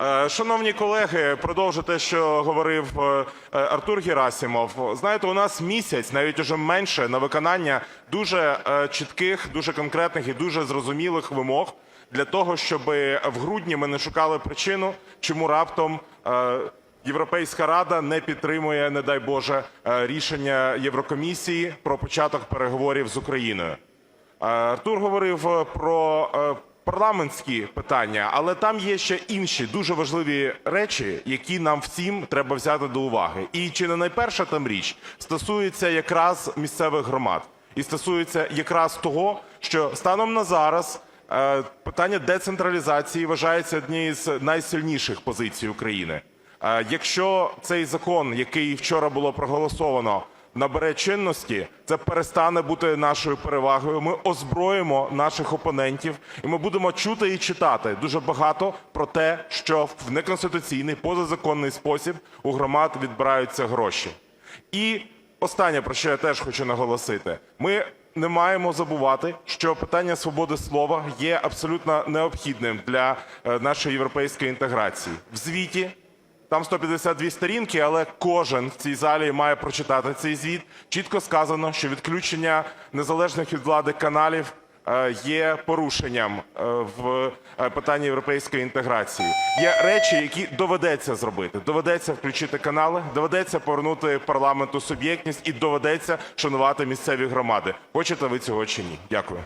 Е, Шановні колеги, продовжу те, що говорив е, Артур Герасимов. Знаєте, у нас місяць, навіть уже менше, на виконання дуже е, чітких, дуже конкретних і дуже зрозумілих вимог для того, щоб в грудні ми не шукали причину, чому раптом Європейська рада не підтримує, не дай Боже, рішення Єврокомісії про початок переговорів з Україною. Артур говорив про парламентські питання, але там є ще інші дуже важливі речі, які нам всім треба взяти до уваги. І чи не найперша там річ стосується якраз місцевих громад і стосується якраз того, що станом на зараз е, питання децентралізації вважається однією з найсильніших позицій України. Е, Якщо цей закон, який вчора було проголосовано, набере чинності, це перестане бути нашою перевагою. Ми озброїмо наших опонентів, і ми будемо чути і читати дуже багато про те, що в неконституційний позазаконний спосіб у громад відбираються гроші. І останнє, про що я теж хочу наголосити, ми не маємо забувати, що питання свободи слова є абсолютно необхідним для е, нашої європейської інтеграції. В звіті там 152 сторінки, але кожен в цій залі має прочитати цей звіт. Чітко сказано, що відключення незалежних від влади каналів е, є порушенням е, в е, питанні європейської інтеграції. Є речі, які доведеться зробити. Доведеться включити канали, доведеться повернути парламенту суб'єктність і доведеться шанувати місцеві громади. Хочете ви цього чи ні? Дякую.